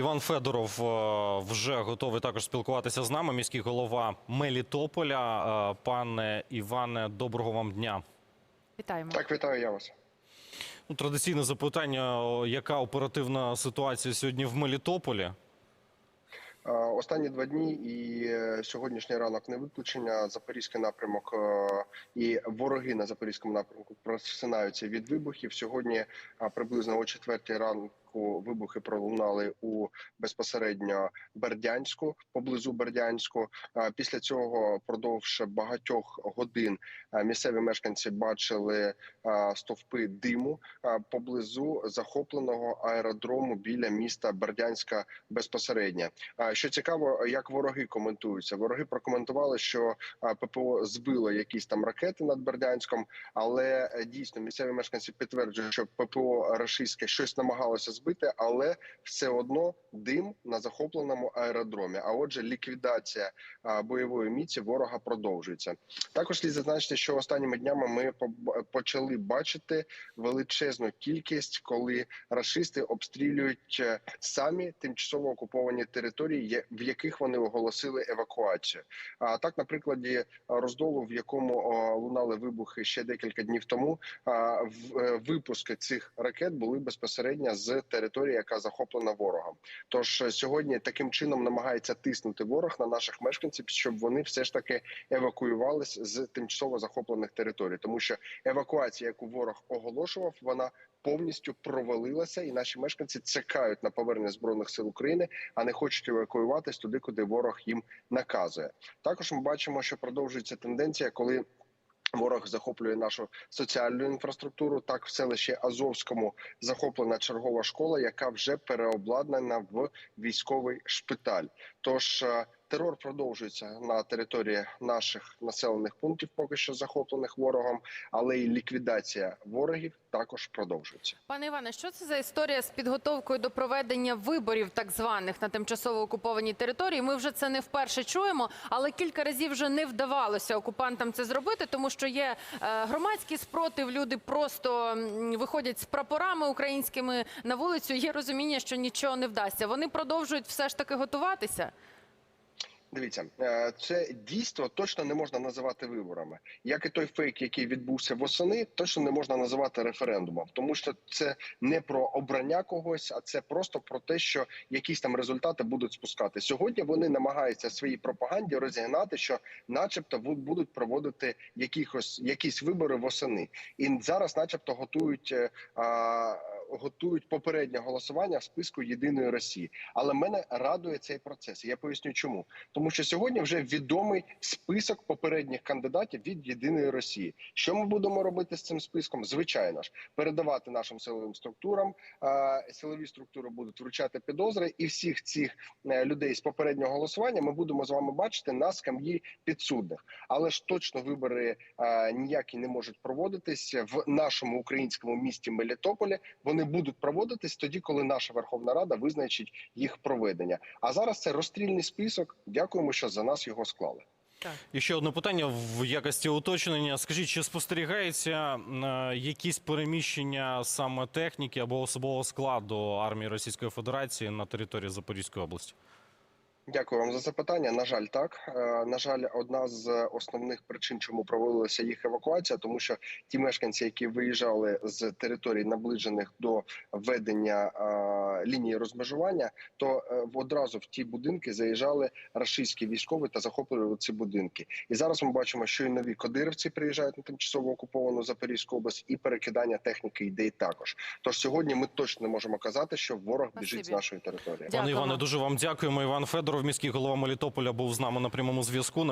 Іван Федоров е, вже готовий також спілкуватися з нами. Міський голова Мелітополя. Е, Пане Іване, доброго вам дня. Вітаємо. Так, вітаю я вас. Ну, традиційне запитання: яка оперативна ситуація сьогодні в Мелітополі? Е, Останні два дні і е, сьогоднішній ранок не виключення. Запорізький напрямок е, і вороги на запорізькому напрямку просинаються від вибухів. Сьогодні е, приблизно о четвертій ранку вибухи пролунали у безпосередньо Бердянську, поблизу Бердянську. Після цього впродовж багатьох годин місцеві мешканці бачили стовпи диму поблизу захопленого аеродрому біля міста Бердянська безпосередньо. Що цікаво, як вороги коментуються. Вороги прокоментували, що ППО збило якісь там ракети над Бердянськом, але е, дійсно місцеві мешканці підтверджують, що ППО рашистське щось намагалося збити, але все одно дим на захопленому аеродромі. А отже, ліквідація бойової міці ворога продовжується. Також слід зазначити, що останніми днями ми почали бачити величезну кількість, коли рашисти обстрілюють е, самі тимчасово окуповані території, в яких вони оголосили евакуацію. А так, на прикладі роздолу, в якому лунали вибухи ще декілька днів тому, е, випуски цих ракет були безпосередньо з території, яка захоплена ворогом. Тож е, сьогодні таким чином намагається тиснути ворог на наших мешканців, щоб вони все ж таки евакуювались з тимчасово захоплених територій, тому що евакуація, яку ворог оголошував, вона повністю провалилася, і наші мешканці чекають на повернення збройних сил України, а не хочуть евакуюватись туди, куди ворог їм наказує. Також ми бачимо, що продовжується тенденція, коли. Ворог захоплює нашу соціальну інфраструктуру. Так, в селищі Азовському захоплена чергова школа, яка вже переобладнана в військовий шпиталь. Тож е, терор продовжується на території наших населених пунктів, поки що захоплених ворогом, але і ліквідація ворогів також продовжується. Пане Іване, що це за історія з підготовкою до проведення виборів, так званих на тимчасово окупованій території? Ми вже це не вперше чуємо, але кілька разів вже не вдавалося окупантам це зробити, тому що є е, громадський спротив. Люди просто виходять з прапорами українськими на вулицю. Є розуміння, що нічого не вдасться. Вони продовжують все ж таки готуватися. Дивіться, е, це дійство точно не можна називати виборами, як і той фейк, який відбувся восени, точно не можна називати референдумом, тому що це не про обрання когось, а це просто про те, що якісь там результати будуть спускати. Сьогодні вони намагаються своїй пропаганді розігнати, що, начебто, будуть проводити якихось якісь вибори восени, і зараз, начебто, готують. е, а, Готують попереднє голосування в списку єдиної Росії, але мене радує цей процес. Я поясню, чому тому, що сьогодні вже відомий список попередніх кандидатів від єдиної Росії. Що ми будемо робити з цим списком? Звичайно ж, передавати нашим силовим структурам. Силові структури будуть вручати підозри, і всіх цих е, людей з попереднього голосування ми будемо з вами бачити на скам'ї підсудних. Але ж точно вибори е, ніякі не можуть проводитись в нашому українському місті Мелітополі. Вони будуть проводитись тоді, коли наша Верховна Рада визначить їх проведення. А зараз це розстрільний список. Дякуємо, що за нас його склали. І ще одне питання в якості уточнення. Скажіть, чи спостерігається е, якісь переміщення саме техніки або особового складу армії Російської Федерації на території Запорізької області? Дякую вам за запитання. На жаль, так Е, на жаль, одна з основних причин, чому проводилася їх евакуація, тому що ті мешканці, які виїжджали з територій, наближених до ведення е, лінії розмежування, то е, одразу в ті будинки заїжджали рашистські військові та захоплювали ці будинки. І зараз ми бачимо, що і нові кадирівці приїжджають на тимчасово окуповану Запорізьку область, і перекидання техніки йде і також. Тож сьогодні ми точно не можемо казати, що ворог біжить з нашої території. Пане Іване, дуже вам дякуємо. Іван Федоров, міський голова Мелітополя, був з нами на прямому зв'язку.